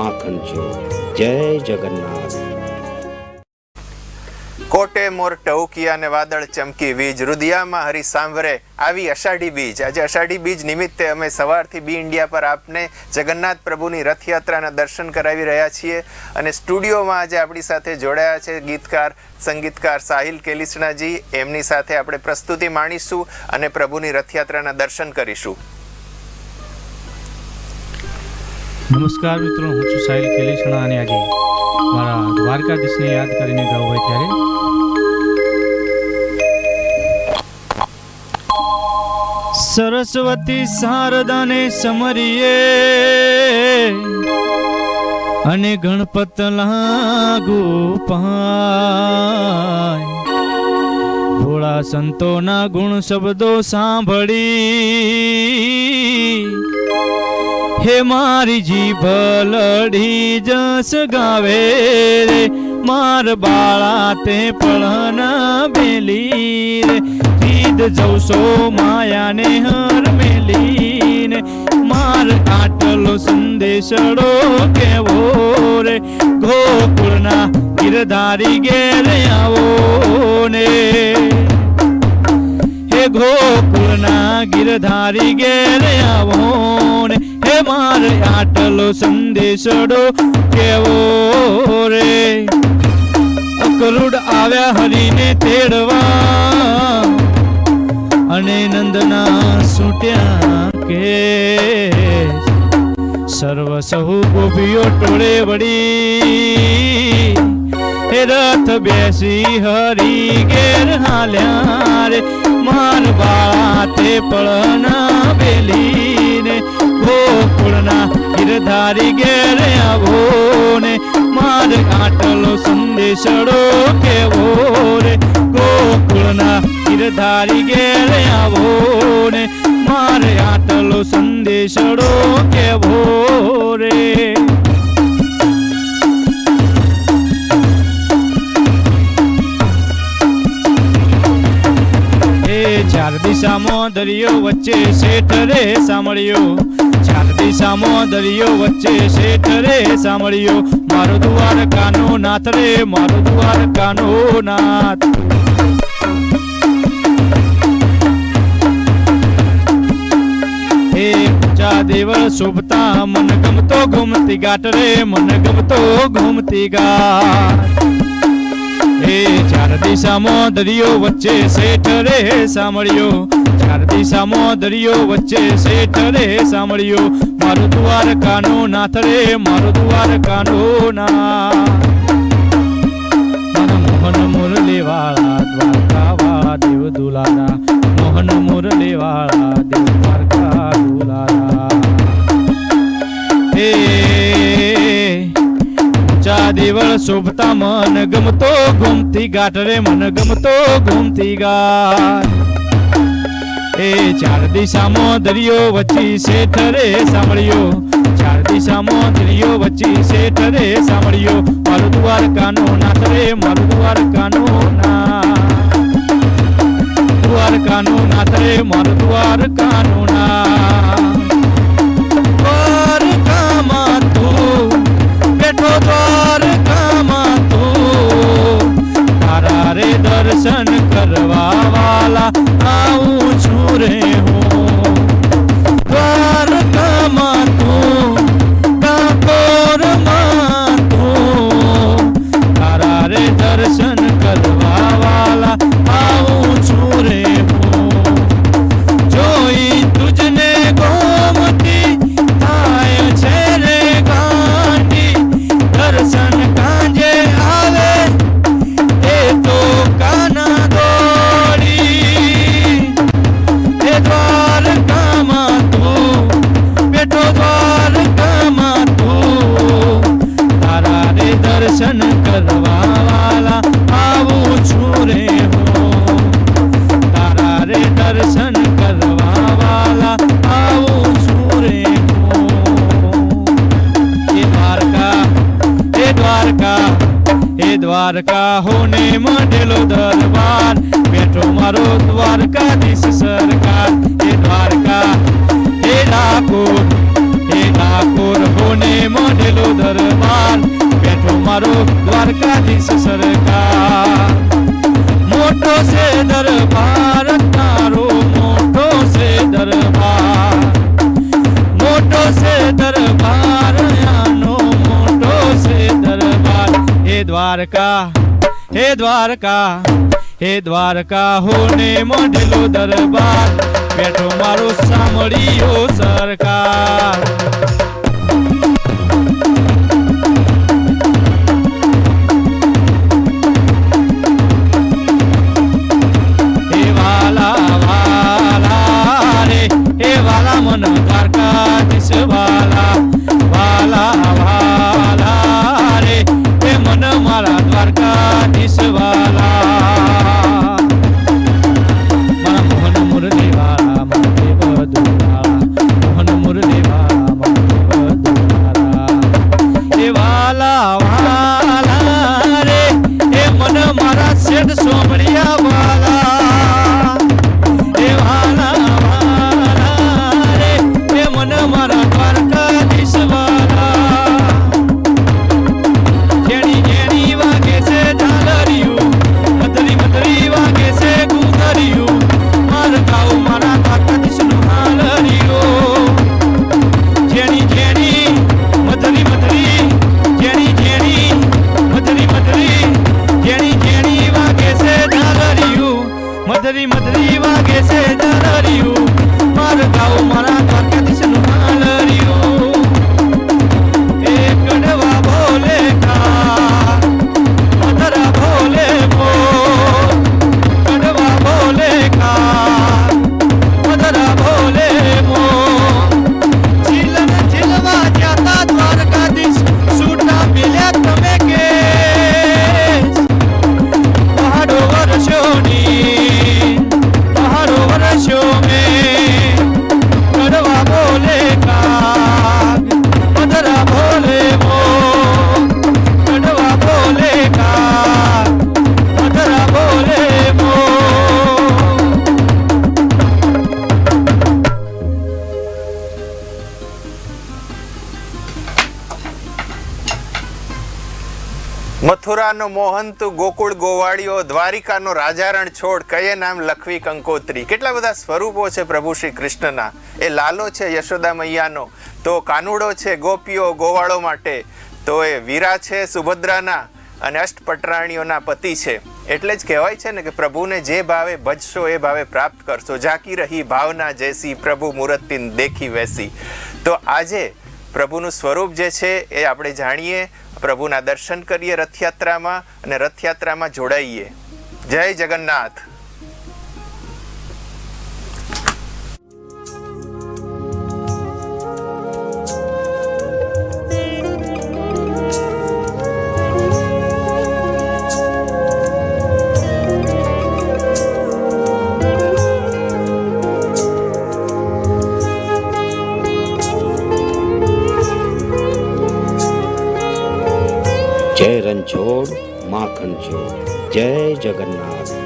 માખણ છોડ જય જગન્નાથ. કોટે મોર ટવકી અને વાદળ ચમકી વીજ, રુદિયામાં હરી સાંભરે આવી અષાઢી બીજ. આજે અષાઢી બીજ નિમિત્તે અમે સવારથી બી ઇન્ડિયા પર આપને જગન્નાથ પ્રભુની રથયાત્રાના દર્શન કરાવી રહ્યા છીએ અને સ્ટુડિયોમાં આજે આપણી સાથે જોડાયા છે ગીતકાર, સંગીતકાર સાહિલ કેલિસણાજી. એમની સાથે આપણે પ્રસ્તુતિ માણીશું અને પ્રભુની રથયાત્રાના દર્શન કરીશું. નમસ્કાર મિત્રો, હું છું સાહિલ કેલેસણા અને આજે મારા દ્વારકાધીશને યાદ કરીને ગાવું હોય ત્યારે સરસ્વતી શારદાને સમરીએ અને ગણપત લાગુ પાય. ભોળા સંતોના ગુણ શબ્દો સાંભળી. હે મારી જીભ લડી જસ ગાવે રે, માર બાળા તે પળન બેલી રે. રીત જવસો માયાને હર મેલીને માર આટલો સંદેશડો કેવો રે, ગોકુળના ગિરધારી ઘેર આવો ને. હે ગોકુળના ગીરધારી ઘેર આવો ને. હે મારે આટલો સંદેશડો કેવો રે. અકરુડ આવ્યા હરીને તેડવા અને નંદના સૂટ્યા કે સર્વ સહુ ગોપીઓ ટોળે વળી રથ બેસી હરી ઘેર હાલ્યા રે. માર બાળા તે પળના બેલીને ગોકુળના ગિરધારી ઘેર આવો ને માર આટલો સંદેશડો કેવો રે ગોકુળના ગિરધારી ઘેર આવો ને મારે આટલો સંદેશડો કેવો રે ચાર દિશામાં દરિયો વચ્ચે શેઠ રે સાંભળ્યો. મારો દુવાર કાનો નાથ રે, મારો દુવાર કાનો નાથ. હે ઊંચા મન ગમતો ઘૂમતી ગાટ રે, મન ગમતો ઘૂમતી ગાટ. એ ચાર દિશામાં દરિયો વચ્ચે શેઠ રે સાંભળ્યો. ચાર દિશામાં દરિયો વચ્ચે શેઠ રે સાંભળ્યો. મારો દ્વાર કાનો નાથ રે, મારો દ્વાર કાનો ના મોહન મુરલી વાળા દ્વારકા દેવ દુલારા મોહન મુરલી વાળા દેવળ શોભતા મન ગમતો ગુમતી ગાટ રે મન ગમતો ગુમતી ગાટ એ ચાર દિશામાં દરિયો વચ્ચે શેઠ રે સાંભળ્યો. ચાર દિશામાં દરિયો વચ્ચે શેઠ રે સાંભળ્યો. મારું દ્વારકાનો નાથ રે, મારું દ્વારકાનો નાથ. દ્વારકાનો નાથ રે, મારું દ્વારકાનો નાથ. દ્વારકા હોને મંડેલો દરબાર. બેઠો મારો દ્વારકાધીશ સરકાર. એ દ્વારકા હે ડાકોર હે ડાકોર હોને મોઢેલો દરબાર. બેઠો મારો દ્વારકાધીશ સરકાર. મોટો છે દરબાર. દ્વારકા હે દ્વારકા હે દ્વારકા હોને મોઢેલો દરબાર બેઠો મારો સાંભળ્યો સરકાર. મધરી વાગે છે ઝાલરિયું માર ગાઉ મારા દ્વારકાધીશનું હાલરિયું મથુરાનો મોહંત, ગોકુળ ગોવાળિયો દ્વારિકાનો રાજારણ છોડ, કયે નામ લખવી કંકોત્રી? કેટલા બધા સ્વરૂપો છે પ્રભુ શ્રી કૃષ્ણના? એ લાલો છે યશોદા મૈયાનો, તો કાનુડો છે ગોપીઓ ગોવાળો માટે, તો એ વીરા છે સુભદ્રાના, અને અષ્ટપટરાણીઓના પતિ છે. એટલે જ કહેવાય છે ને કે પ્રભુને જે ભાવે ભજશો એ ભાવે પ્રાપ્ત કરશો. ઝાંકી રહી ભાવના જેસી, પ્રભુ મૂર્તિન દેખી વેસી. તો આજે પ્રભુનું સ્વરૂપ જે છે એ આપણે જાણીએ પ્રભુના દર્શન કરીએ રથયાત્રામાં અને રથયાત્રામાં જોડાઈએ. જય જગન્નાથ. જય જગન્નાથ.